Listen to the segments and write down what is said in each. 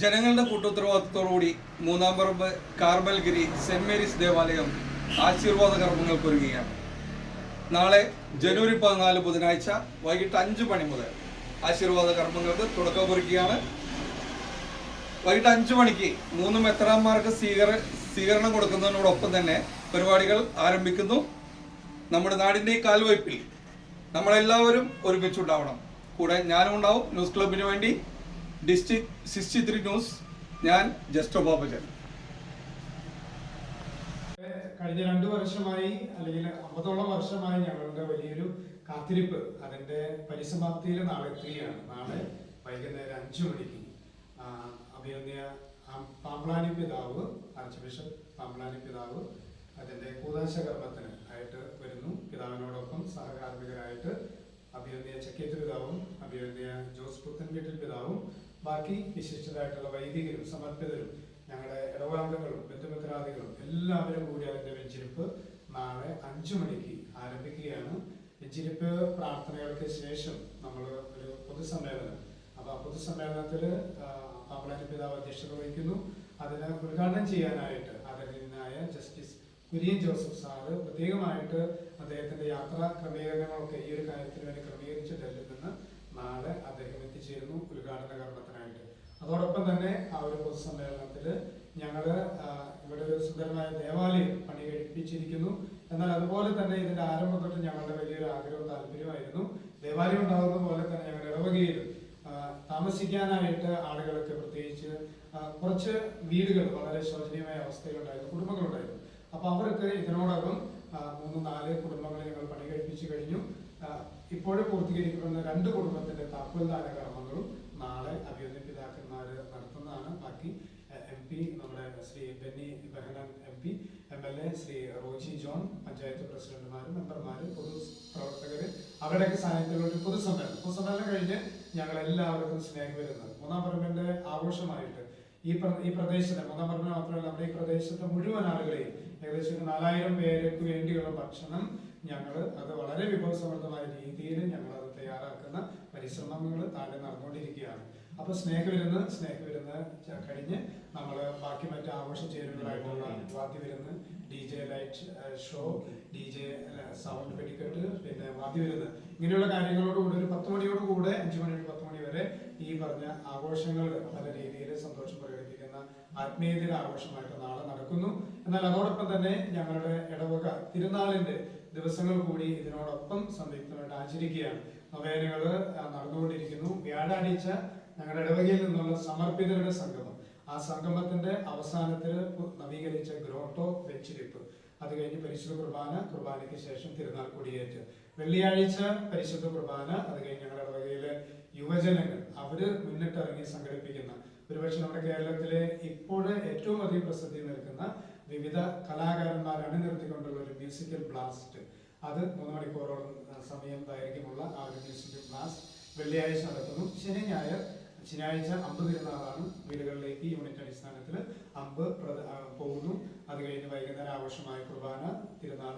ജനങ്ങളുടെ കൂട്ടുത്തരവാദിത്തോടുകൂടി മൂന്നാം പറമ്പ് കാർമൽഗിരി സെന്റ് മേരീസ് ദേവാലയം ആശീർവാദ കർമ്മങ്ങൾക്ക് ഒരുങ്ങുകയാണ് നാളെ ജനുവരി പതിനാല് ബുധനാഴ്ച വൈകിട്ട് അഞ്ച് മണി മുതൽ ആശീർവാദ കർമ്മങ്ങൾക്ക് തുടക്കം കുറിക്കുകയാണ്. വൈകിട്ട് അഞ്ചു മണിക്ക് മൂന്ന് മെത്രാന്മാർക്ക് സ്വീകര സ്വീകരണം കൊടുക്കുന്നതിനോടൊപ്പം തന്നെ പരിപാടികൾ ആരംഭിക്കുന്നു. നമ്മുടെ നാടിന്റെ ഈ കാൽവയ്പിൽ നമ്മളെല്ലാവരും ഒരുമിച്ചുണ്ടാവണം. കൂടെ ഞാനും ഉണ്ടാവും ന്യൂസ് ക്ലബിന് വേണ്ടി. District sixty three news. ഞാൻ ജസ്റ്റോ ബാബുജൻ. കഴിഞ്ഞ രണ്ടു വർഷമായി അല്ലെങ്കിൽ അമ്പതോളം വർഷമായി ഞങ്ങളുടെ വലിയൊരു കാത്തിരിപ്പ് അതിന്റെ പരിസമാപ്തിയിൽ നാളെ എത്തുകയാണ്. നാളെ വൈകുന്നേരം അഞ്ചു മണിക്ക് ആ, പാമ്പളാനി പിതാവ് ആർച്ച് ബിഷപ്പ് പാമ്പളാനി പിതാവ് അതിന്റെ കൂതാശ കർമ്മത്തിന് ആയിട്ട് വരുന്നു. പിതാവിനോടൊപ്പം സഹകാർമ്മികരായിട്ട് അഭിനന്ദ ചക്കേത്ത് പിതാവും അഭിനന്ദ ജോസ് പുത്തൻവീട്ടിൽ പിതാവും ബാക്കി വിശിഷ്ടരായിട്ടുള്ള വൈദികരും സമർപ്പിതരും ഞങ്ങളുടെ ഇടവാംഗങ്ങളും ബന്ധുമിത്രാദികളും എല്ലാവരും കൂടി അതിന്റെ വെഞ്ചിരിപ്പ് നാളെ അഞ്ചു മണിക്ക് ആരംഭിക്കുകയാണ്. വെഞ്ചിരിപ്പ് പ്രാർത്ഥനകൾക്ക് ശേഷം നമ്മൾ ഒരു പൊതുസമ്മേളനം. അപ്പൊ ആ പൊതുസമ്മേളനത്തിൽ പാപ്പളാനി പിതാവ് അധ്യക്ഷത വഹിക്കുന്നു. അതിന് ഉദ്ഘാടനം ചെയ്യാനായിട്ട് ആദരണീയനായ ജസ്റ്റിസ് കുര്യൻ ജോസഫ് സാറ് പ്രത്യേകമായിട്ട് അദ്ദേഹത്തിന്റെ യാത്രാ ക്രമീകരണങ്ങളൊക്കെ ഈ ഒരു കാര്യത്തിന് വേണ്ടി ക്രമീകരിച്ച് ഡൽഹിയിൽ നിന്ന് നാളെ അദ്ദേഹം എത്തിച്ചേരുന്നു ഉദ്ഘാടന കർമ്മത്തിനായിട്ട്. അതോടൊപ്പം തന്നെ ആ ഒരു പൊതുസമ്മേളനത്തിൽ ഞങ്ങൾ ഇവിടെ ഒരു സുന്ദരമായ ദേവാലയം പണി കഴിപ്പിച്ചിരിക്കുന്നു എന്നാൽ അതുപോലെ തന്നെ ഇതിന്റെ ആരംഭം തൊട്ട് ഞങ്ങളുടെ വലിയൊരു ആഗ്രഹവും താല്പര്യമായിരുന്നു ദേവാലയം ഉണ്ടാകുന്ന പോലെ തന്നെ ഞങ്ങളുടെ ഇടവകയിൽ താമസിക്കാനായിട്ട് ആളുകൾക്ക് പ്രത്യേകിച്ച് കുറച്ച് വീടുകൾ വളരെ ശോചനീയമായ അവസ്ഥയിലുണ്ടായിരുന്നു കുടുംബങ്ങളുണ്ടായിരുന്നു. അപ്പൊ അവർക്ക് ഇതിനോടകം മൂന്ന് നാല് കുടുംബങ്ങളെ ഞങ്ങൾ പണി കഴിപ്പിച്ചു കഴിഞ്ഞു ഇപ്പോഴും പൂർത്തീകരിക്കപ്പെടുന്ന രണ്ട് കുടുംബത്തിന്റെ താക്കോൽദാന കർമ്മങ്ങളും നാളെ അഭിയോഗ പിതാക്കന്മാർ നടത്തുന്നതാണ്. ബാക്കി എം പി നമ്മുടെ Shri Benny Behanan M P M L A Shri Roji John panchayat പ്രസിഡന്റുമാരും മെമ്പർമാരും പൊതു പ്രവർത്തകര് അവരുടെയൊക്കെ സാന്നിധ്യത്തിലുള്ള ഒരു പൊതുസമ്മേളനം. പൊതുസമ്മേളനം കഴിഞ്ഞ് ഞങ്ങൾ എല്ലാവർക്കും സ്നേഹം വരുന്നത് മൂന്നാം പറമ്പിന്റെ ആഘോഷമായിട്ട് ഈ ഈ പ്രദേശത്തെ മൂന്നാം പറമ്പിന് മാത്രമല്ല നമ്മുടെ ഈ പ്രദേശത്തെ മുഴുവൻ ആളുകളെയും ഏകദേശം നാലായിരം പേർക്ക് വേണ്ടിയുള്ള ഭക്ഷണം ഞങ്ങൾ അത് വളരെ വിഭവസമൃദ്ധമായ രീതിയിൽ ഞങ്ങൾ അത് തയ്യാറാക്കുന്ന പരിശ്രമങ്ങൾ താഴെ നടന്നുകൊണ്ടിരിക്കുകയാണ്. അപ്പൊ സ്നേഹവിരുന്ന് സ്നേഹവിരുന്ന് കഴിഞ്ഞ് നമ്മൾ ബാക്കി മറ്റ് ആഘോഷ ചേരുന്നതായിട്ടുള്ള വാദ്യവിരുന്ന് D J light show D J sound വെടിക്കെട്ട് പിന്നെ വാദ്യവിരുന്ന്. ഇങ്ങനെയുള്ള കാര്യങ്ങളോടുകൂടി ഒരു പത്ത് മണിയോട് കൂടെ അഞ്ചു മണി പത്ത് വരെ ഈ പറഞ്ഞ ആഘോഷങ്ങൾ പല രീതിയിൽ സന്തോഷം പ്രകടിപ്പിക്കുന്ന ആത്മീയതയുടെ ആഘോഷമായിട്ട് നാളെ നടക്കുന്നു. എന്നാൽ അതോടൊപ്പം തന്നെ ഞങ്ങളുടെ ഇടവക തിരുനാളിന്റെ ദിവസങ്ങൾ കൂടി ഇതിനോടൊപ്പം സംയുക്തമായിട്ട് ആചരിക്കുകയാണ്. നൊവേനകൾ നടന്നുകൊണ്ടിരിക്കുന്നു. വ്യാഴാഴ്ച ഞങ്ങളുടെ ഇടവകയിൽ നിന്നുള്ള സമർപ്പിതരുടെ സംഗമം. ആ സംഗമത്തിന്റെ അവസാനത്തിൽ നവീകരിച്ച ഗ്രോട്ടോ വെച്ചിരിപ്പ്. അത് കഴിഞ്ഞ് പരിശുദ്ധ കുർബാന കുർബാനയ്ക്ക് ശേഷം തിരുനാൾ കൊടിയേറ്റ്. വെള്ളിയാഴ്ച പരിശുദ്ധ കുർബാന അത് കഴിഞ്ഞ് ഞങ്ങളുടെ ഇടവകയിലെ യുവജനങ്ങൾ അവർ മുന്നിട്ടിറങ്ങി സംഘടിപ്പിക്കുന്ന. ഒരുപക്ഷെ നമ്മുടെ കേരളത്തിലെ ഇപ്പോൾ ഏറ്റവും അധികം പ്രസിദ്ധി നിൽക്കുന്ന വിവിധ കലാകാരന്മാർ അണിനിർത്തിക്കൊണ്ടുള്ള ഒരു മ്യൂസിക്കൽ ബ്ലാസ്റ്റ് അത് മൂന്ന് മണിക്കൂറോളം സമയം ദൈർഘ്യമുള്ള ആ ഒരു മ്യൂസിക്കൽ ബ്ലാസ്റ്റ് വെള്ളിയാഴ്ച നടക്കുന്നു. ശനി ഞായർ ശനിയാഴ്ച അമ്പത് തിരുനാളാണ് വീടുകളിലേക്ക് യൂണിറ്റ് അടിസ്ഥാനത്തിൽ അമ്പ് പോകുന്നു. അത് കഴിഞ്ഞ് വൈകുന്നേരം ആഘോഷമായ കുർബാന തിരുനാൾ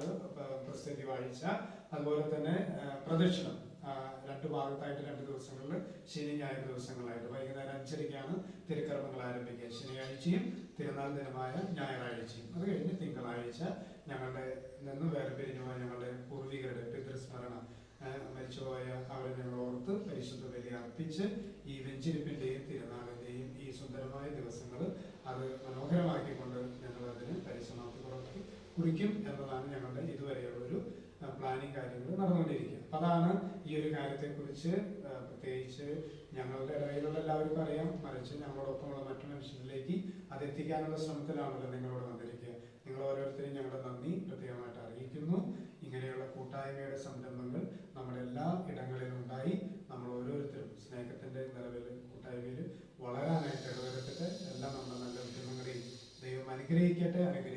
പ്രസിദ്ധി വാഴ്ച അതുപോലെ തന്നെ പ്രദക്ഷിണം. രണ്ടു ഭാഗത്തായിട്ട് രണ്ട് ദിവസങ്ങളിൽ ശനി ഞായർ ദിവസങ്ങളായിട്ട്. വൈകുന്നേരം അഞ്ചരയ്ക്കാണ് തിരുക്കർമ്മങ്ങൾ ആരംഭിക്കുക. ശനിയാഴ്ചയും തിരുനാൾ ദിനമായ ഞായറാഴ്ചയും. അത് കഴിഞ്ഞ് തിങ്കളാഴ്ച ഞങ്ങളുടെ നിന്ന് വേർപിരിഞ്ഞു പോയ ഞങ്ങളുടെ പൂർവികരുടെ പിതൃസ്മരണ മരിച്ചുപോയ അവരെ ഞങ്ങൾ ഓർത്ത് പരിശുദ്ധ ബലി അർപ്പിച്ച് ഈ വെഞ്ചിരിപ്പിന്റെയും തിരുനാളിന്റെയും ഈ സുന്ദരമായ ദിവസങ്ങൾ അത് മനോഹരമാക്കിക്കൊണ്ട് ഞങ്ങൾ അതിന് പരിസമാപ്തി കുറക്കി കുറിക്കും എന്നതാണ് ഞങ്ങളുടെ ഇതുവരെയുള്ള ഒരു പ്ലാനിങ് കാര്യങ്ങൾ നടന്നുകൊണ്ടിരിക്കുക. അപ്പൊ അതാണ് ഈ ഒരു കാര്യത്തെക്കുറിച്ച് പ്രത്യേകിച്ച് ഞങ്ങളുടെ ഇടയിലുള്ള എല്ലാവർക്കും അറിയാം. മറിച്ച് ഞങ്ങളോടൊപ്പമുള്ള മറ്റു മനുഷ്യരിലേക്ക് അത് എത്തിക്കാനുള്ള ശ്രമത്തിലാണല്ലോ നിങ്ങളോട് വന്നിരിക്കുക. നിങ്ങൾ ഓരോരുത്തരെയും ഞങ്ങളുടെ നന്ദി പ്രത്യേകമായിട്ട് അറിയിക്കുന്നു. ഇങ്ങനെയുള്ള കൂട്ടായ്മയുടെ സംരംഭങ്ങൾ നമ്മുടെ എല്ലാ ഇടങ്ങളിലും ഉണ്ടായി. get a